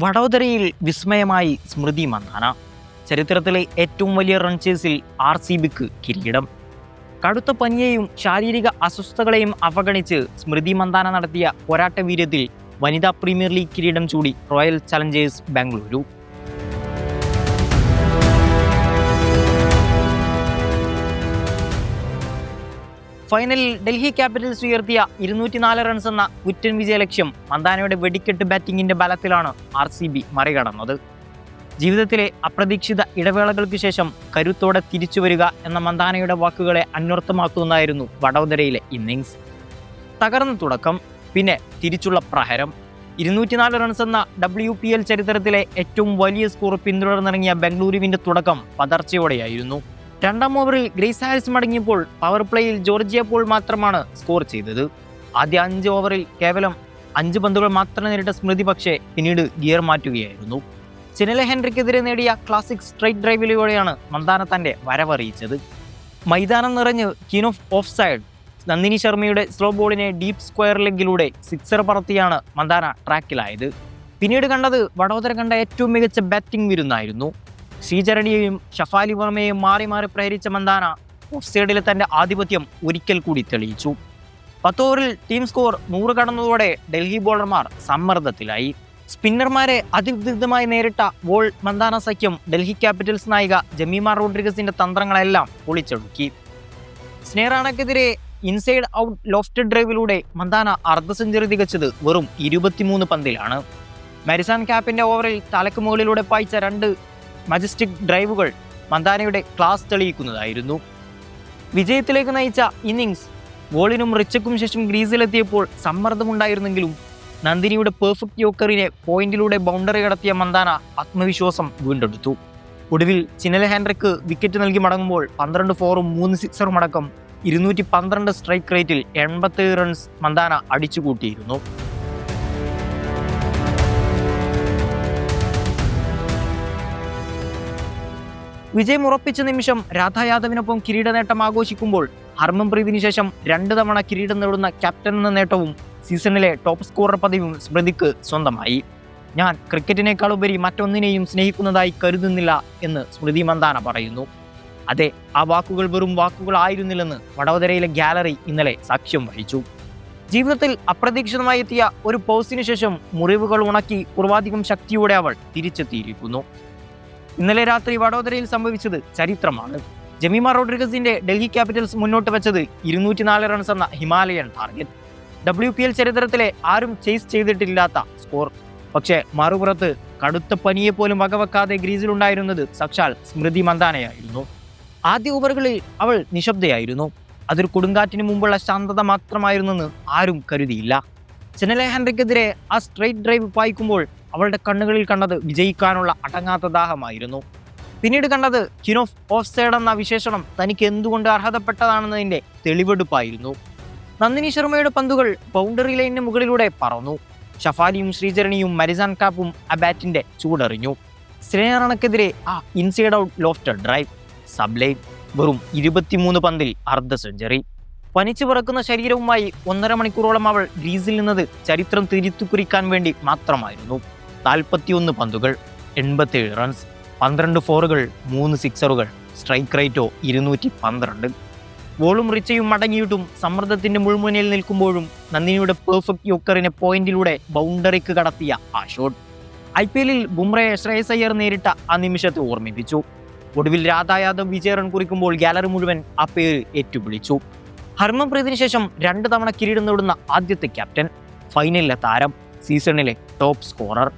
വഡോദരയിൽ വിസ്മയമായി സ്മൃതി മന്ദാന. ചരിത്രത്തിലെ ഏറ്റവും വലിയ റൺ ചേസിൽ ആർ സി ബിക്ക് കിരീടം. കടുത്ത പനിയെയും ശാരീരിക അസ്വസ്ഥതകളെയും അവഗണിച്ച് സ്മൃതി മന്ദാന നടത്തിയ പോരാട്ട വീര്യത്തിൽ വനിതാ പ്രീമിയർ ലീഗ് കിരീടം ചൂടി റോയൽ ചലഞ്ചേഴ്സ് ബാംഗ്ലൂരു. ഫൈനലിൽ ഡൽഹി ക്യാപിറ്റൽസ് ഉയർത്തിയ ഇരുന്നൂറ്റിനാല് റൺസ് എന്ന കുറ്റൻ വിജയ ലക്ഷ്യം മന്ദാനയുടെ വെടിക്കെട്ട് ബാറ്റിംഗിന്റെ ബലത്തിലാണ് ആർ സി ബി മറികടന്നത്. ജീവിതത്തിലെ അപ്രതീക്ഷിത ഇടവേളകൾക്ക് ശേഷം കരുത്തോടെ തിരിച്ചു വരിക എന്ന മന്ദാനയുടെ വാക്കുകളെ അന്വർത്ഥമാക്കുന്നതായിരുന്നു വടോദരയിലെ ഇന്നിങ്സ് തകർന്ന തുടക്കം പിന്നെ തിരിച്ചുള്ള പ്രഹരം. ഇരുന്നൂറ്റിനാല് റൺസ് എന്ന ഡബ്ല്യു പി എൽ ചരിത്രത്തിലെ ഏറ്റവും വലിയ സ്കോർ പിന്തുടർന്നിറങ്ങിയ ബംഗളൂരുവിന്റെ തുടക്കം പതർച്ചയോടെയായിരുന്നു. രണ്ടാം ഓവറിൽ ഗ്രേസ് ഹാരിസ് മടങ്ങിയപ്പോൾ പവർ പ്ലേയിൽ ജോർജിയ പോൾ മാത്രമാണ് സ്കോർ ചെയ്തത്. ആദ്യ അഞ്ച് ഓവറിൽ കേവലം അഞ്ച് പന്തുകൾ മാത്രം നേരിട്ട സ്മൃതി പക്ഷേ പിന്നീട് ഗിയർ മാറ്റുകയായിരുന്നു. ചിനല ഹെൻറിക്കെതിരെ നേടിയ ക്ലാസിക് സ്ട്രൈറ്റ് ഡ്രൈവിലൂടെയാണ് മന്ദാന തന്റെ വരവറിയിച്ചത്. മൈതാനം നിറഞ്ഞ് കിൻ ഓഫ് ഓഫ് സൈഡ് നന്ദിനി ശർമ്മയുടെ സ്ലോ ബോളിനെ ഡീപ് സ്ക്വയർ ലെഗിലൂടെ സിക്സർ പറത്തിയാണ് മന്ദാന ട്രാക്കിലായത് പിന്നീട് കണ്ടത് വടോദര കണ്ട ഏറ്റവും മികച്ച ബാറ്റിംഗ് വിരുന്നായിരുന്നു. ശ്രീചരണിയെയും ഷഫാലി വർമ്മയെയും മാറി മാറി പ്രഹരിച്ച മന്ദാന ഓഫ് സൈഡിലെ തന്റെ ആധിപത്യം ഒരിക്കൽ കൂടി തെളിയിച്ചു. പത്തോവറിൽ ടീം സ്കോർ നൂറ് കടന്നതോടെ ഡൽഹി ബോളർമാർ സമ്മർദ്ദത്തിലായി. സ്പിന്നർമാരെ അതിവിദഗ്ധമായി നേരിട്ട ബോൾ മന്ദാന സഖ്യം ഡൽഹി ക്യാപിറ്റൽസ് നായിക ജമീമ റോഡ്രിഗസിന്റെ തന്ത്രങ്ങളെല്ലാം പൊളിച്ചൊടുക്കി സ്നേറാണക്കെതിരെ ഇൻസൈഡ് ഔട്ട് ലോഫ്റ്റഡ് ഡ്രൈവിലൂടെ മന്ദാന അർദ്ധ സെഞ്ചുറി തികച്ചത് വെറും ഇരുപത്തിമൂന്ന് പന്തിലാണ്. മരിസാൻ ക്യാപ്പിന്റെ ഓവറിൽ തലക്ക് മുകളിലൂടെ പായിച്ച രണ്ട് മജസ്റ്റിക് ഡ്രൈവുകൾ മന്ദാനയുടെ ക്ലാസ് തെളിയിക്കുന്നതായിരുന്നു. വിജയത്തിലേക്ക് നയിച്ച ഇന്നിങ്സ് ബോളിനും റിച്ചക്കും ശേഷം ഗ്രീസിലെത്തിയപ്പോൾ സമ്മർദ്ദമുണ്ടായിരുന്നെങ്കിലും നന്ദിനിയുടെ പെർഫെക്റ്റ് യോക്കറിനെ പോയിന്റിലൂടെ ബൗണ്ടറി കടത്തിയ മന്ദാന ആത്മവിശ്വാസം വീണ്ടെടുത്തു. ഒടുവിൽ ചിനല ഹാൻഡ്രിക്ക് വിക്കറ്റ് നൽകി മടങ്ങുമ്പോൾ പന്ത്രണ്ട് ഫോറും മൂന്ന് സിക്സറും അടക്കം ഇരുന്നൂറ്റി പന്ത്രണ്ട് സ്ട്രൈക്ക് റേറ്റിൽ എൺപത്തേഴ് റൺസ് മന്ദാന അടിച്ചുകൂട്ടിയിരുന്നു. വിജയം ഉറപ്പിച്ച നിമിഷം രാധാ യാദവിനൊപ്പം കിരീട നേട്ടം ആഘോഷിക്കുമ്പോൾ ഹർമൻപ്രീതിന് ശേഷം രണ്ട് തവണ കിരീടം നേടുന്ന ക്യാപ്റ്റൻ എന്ന നേട്ടവും സീസണിലെ ടോപ്പ് സ്കോറർ പദവിയും സ്മൃതിക്ക് സ്വന്തമായി. ഞാൻ ക്രിക്കറ്റിനേക്കാൾ ഉപരി മറ്റൊന്നിനെയും സ്നേഹിക്കുന്നതായി കരുതുന്നില്ല എന്ന് സ്മൃതി മന്ദാന പറയുന്നു. അതെ ആ വാക്കുകൾ വെറും വാക്കുകളായിരുന്നില്ലെന്ന് വടവതരയിലെ ഗാലറി ഇന്നലെ സാക്ഷ്യം വഹിച്ചു. ജീവിതത്തിൽ അപ്രതീക്ഷിതമായി എത്തിയ ഒരു പോസ്റ്റിനു ശേഷം മുറിവുകൾ ഉണക്കി പൂർവാധികം ശക്തിയോടെ അവൾ തിരിച്ചെത്തിയിരിക്കുന്നു. ഇന്നലെ രാത്രി വഡോദരയിൽ സംഭവിച്ചത് ചരിത്രമാണ്. ജമീമ റോഡ്രിഗസിന്റെ ഡൽഹി ക്യാപിറ്റൽസ് മുന്നോട്ട് വെച്ചത് ഇരുന്നൂറ്റി നാല് റൺസ് എന്ന Himalayan target W P L ചരിത്രത്തിലെ ആരും ചേസ് ചെയ്തിട്ടില്ലാത്ത സ്കോർ പക്ഷേ മറുപുറത്ത് കടുത്ത പനിയെ പോലും വകവെക്കാതെ ഗ്രീസിലുണ്ടായിരുന്നത് സക്ഷാൽ സ്മൃതി മന്ദാനയായിരുന്നു. ആദ്യ ഓവറുകളിൽ അവൾ നിശബ്ദയായിരുന്നു. അതൊരു കൊടുങ്കാറ്റിന് മുമ്പുള്ള ശാന്തത മാത്രമായിരുന്നെന്ന് ആരും കരുതിയില്ല. ചെന്നലെ ഹെൻറിക്കെതിരെ ആ സ്ട്രൈറ്റ് ഡ്രൈവ് പായിക്കുമ്പോൾ അവളുടെ കണ്ണുകളിൽ കണ്ടത് വിജയിക്കാനുള്ള അടങ്ങാത്ത ദാഹമായിരുന്നു. പിന്നീട് കണ്ടത് കിനോഫ് ഓഫ് ഓഫ് എന്ന വിശേഷണം തനിക്ക് എന്തുകൊണ്ട് അർഹതപ്പെട്ടതാണെന്നതിന്റെ തെളിവെടുപ്പായിരുന്നു. നന്ദിനി ശർമ്മയുടെ പന്തുകൾ ബൗണ്ടറി ലൈനിന് മുകളിലൂടെ പറന്നു. ഷഫാലിയും ശ്രീചരണിയും മരിസാൻ കാപ്പും ആ ബാറ്റിന്റെ ചൂടറിഞ്ഞു. ശ്രേയാറണക്കെതിരെ ആ ഇൻസൈഡ് ഔട്ട് ലോഫ്റ്റഡ് ഡ്രൈവ് സബ്ലൈൻ വെറും ഇരുപത്തിമൂന്ന് പന്തിൽ അർദ്ധ സെഞ്ചുറി പനിച്ചു പറക്കുന്ന ശരീരവുമായി ഒന്നര മണിക്കൂറോളം അവൾ ഗ്രീസിൽ നിന്നത് ചരിത്രം തിരുത്തു കുറിക്കാൻ വേണ്ടി മാത്രമായിരുന്നു. നാൽപ്പത്തിയൊന്ന് പന്തുകൾ എൺപത്തേഴ് റൺസ് പന്ത്രണ്ട് ഫോറുകൾ മൂന്ന് സിക്സറുകൾ സ്ട്രൈക്ക് റേറ്റോ ഇരുന്നൂറ്റി പന്ത്രണ്ട്. ബോളും റിച്ചയും മടങ്ങിയിട്ടും സമ്മർദ്ദത്തിന്റെ മുൾമുനയിൽ നിൽക്കുമ്പോഴും നന്ദിനിയുടെ പെർഫെക്റ്റ് യോക്കറിനെ പോയിന്റിലൂടെ ബൗണ്ടറിക്ക് കടത്തിയ ആ ഷോട്ട് ഐ പി എല്ലിൽ ബുംറയെ ശ്രേയസ് അയ്യർ നേരിട്ട ആ നിമിഷത്തെ ഓർമ്മിപ്പിച്ചു. ഒടുവിൽ രാധാ യാദവ് വിജയ കുറിക്കുമ്പോൾ ഗാലറി മുഴുവൻ ആ പേര് ഏറ്റുപിടിച്ചു. ഹർമൻപ്രീതിന് ശേഷം രണ്ട് തവണ കിരീടം നേടുന്ന ആദ്യത്തെ ക്യാപ്റ്റൻ ഫൈനലിലെ താരം സീസണിലെ ടോപ്പ് സ്കോറർ